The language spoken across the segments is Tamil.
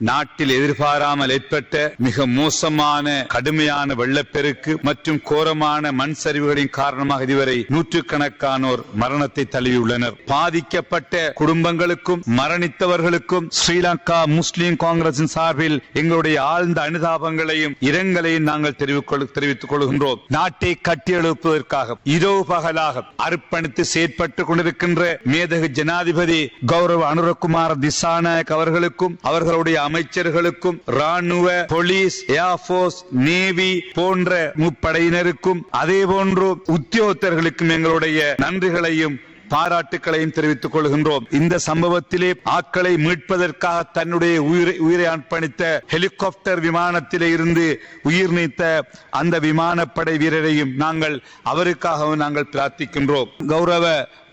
நாட்டில் எதிர்பாராமல் ஏற்பட்ட மிக மோசமான கடுமையான வெள்ளப்பெருக்கு மற்றும் கோரமான மண் சரிவுகளின் காரணமாக இதுவரை நூற்றுக்கணக்கானோர் மரணத்தை தழுவியுள்ளனர் பாதிக்கப்பட்ட குடும்பங்களுக்கும் மரணித்தவர்களுக்கும் ஸ்ரீலங்கா முஸ்லீம் காங்கிரசின் சார்பில் எங்களுடைய ஆழ்ந்த அனுதாபங்களையும் இரங்கலையும் நாங்கள் தெரிவித்துக் கொள்கின்றோம். நாட்டை கட்டியெழுப்புவதற்காக இரவு பகலாக அர்ப்பணித்து செயற்பட்டுக் கொண்டிருக்கின்ற மேதகு ஜனாதிபதி கௌரவ அனுரகுமார் திசாநாயக் அவர்களுக்கும் அவர்களுடைய அமைச்சர்களுக்கும் ராணுவ போலீஸ் ஏர்போர்ஸ் நேவி போன்ற முப்படையினருக்கும் அதே போன்று உத்தியோகத்தர்களுக்கும் எங்களுடைய நன்றிகளையும் பாராட்டுக்களையும் தெரிவித்துக் கொள்கின்றோம். இந்த சம்பவத்திலே ஆட்களை மீட்பதற்காக தன்னுடைய உயிரை உயிரை அர்ப்பணித்த ஹெலிகாப்டர் விமானத்திலே இருந்து உயிர் நீத்த அந்த விமானப்படை வீரரையும் நாங்கள் அவருக்காகவும் நாங்கள் பிரார்த்திக்கின்றோம். கௌரவ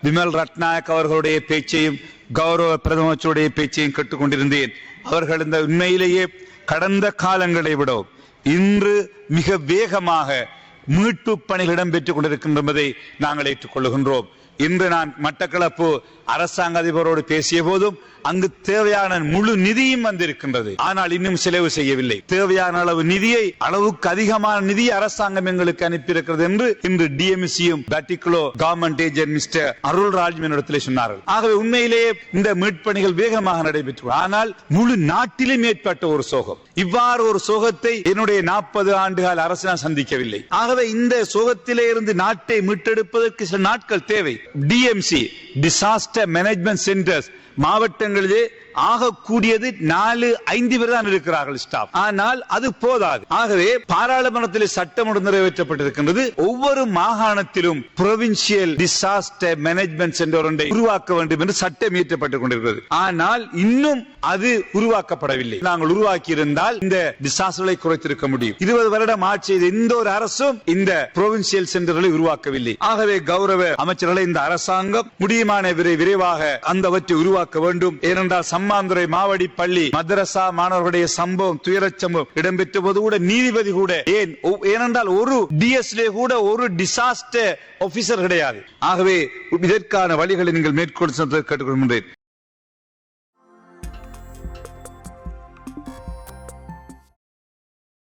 விமல் ரட்நாயக் அவர்களுடைய பேச்சையும் கௌரவ பிரதமருடைய பேச்சையும் கேட்டுக்கொண்டிருந்தேன். அவர்கள் இந்த உண்மையிலேயே கடந்த காலங்களை விட இன்று மிக வேகமாக மீட்பு பணிகள் இடம்பெற்றுக் கொண்டிருக்கின்றதை நாங்கள் ஏற்றுக்கொள்கின்றோம். இன்று நான் மட்டக்களப்பு அரசாங்க அதிபரோடு பேசிய போதும் அங்கு தேவையான முழு நிதியும் வந்திருக்கின்றது. ஆனால் இன்னும் செலவு செய்யவில்லை. தேவையான அளவு நிதியை அளவுக்கு அதிகமான நிதி அரசாங்கம் எங்களுக்கு அனுப்பியிருக்கிறது என்று இன்று டிஎம்சியும் Batticaloa government agent mister Arulraj என்னிடத்தில் சொன்னார்கள். ஆகவே உண்மையிலேயே இந்த மீட்பணிகள் வேகமாக நடைபெற்று ஆனால் முழு நாட்டிலும் ஏற்பட்ட ஒரு சோகம். இவ்வாறு ஒரு சோகத்தை என்னுடைய நாற்பது ஆண்டுகால அரசு நான் சந்திக்கவில்லை. ஆகவே இந்த சோகத்திலே இருந்து நாட்டை மீட்டெடுப்பதற்கு சில நாட்கள் தேவை. டிஎம்சி டிசாஸ்டர் மேனேஜ்மெண்ட் சென்டர்ஸ் மாவட்டங்களிலே ஆகக்கூடியது நாலு ஐந்து பேர் தான் இருக்கிறார்கள் ஸ்டாஃப் ஆனால் அது போதாது. ஆகவே பாராளுமன்றத்தில் சட்டம் ஒன்று நிறைவேற்றப்பட்டிருக்கின்றது. ஒவ்வொரு மாகாணத்திலும் புரோவின்சியல் டிசாஸ்டர் மேனேஜ்மெண்ட் சென்டர் ஒன்றை உருவாக்க வேண்டும் என்று சட்டம் இயற்றப்பட்டுக் கொண்டிருக்கிறது. ஆனால் இன்னும் அது உருவாக்கப்படவில்லை. நாங்கள் உருவாக்கி இருந்தால் இந்த டிசாஸ்டர்களை குறைத்திருக்க முடியும். இருபது வருடம் ஆட்சி செய்த எந்த ஒரு அரசும் இந்த புரோவின்சியல் சென்டர்களை உருவாக்கவில்லை. ஆகவே கௌரவ அமைச்சர்களை இந்த அரசாங்கம் முடியுமான விரைவாக அந்தவற்றை உருவாக்க வேண்டும். ஏனென்றால் சம்மாந்துறை மாவடி பள்ளி மதரசா மாணவர்களுடைய சம்பவம் துயரச் சம்பவம் இடம்பெற்ற போது கூட நீதிபதி கூட ஏன் ஏனென்றால் ஒரு டிஎஸ்லே கூட ஒரு டிசாஸ்டர் ஆபீசர் கிடையாது. ஆகவே இதற்கான வழிகளை நீங்கள் மேற்கொண்டு சென்று கேட்டுக்கொள்கின்றேன்.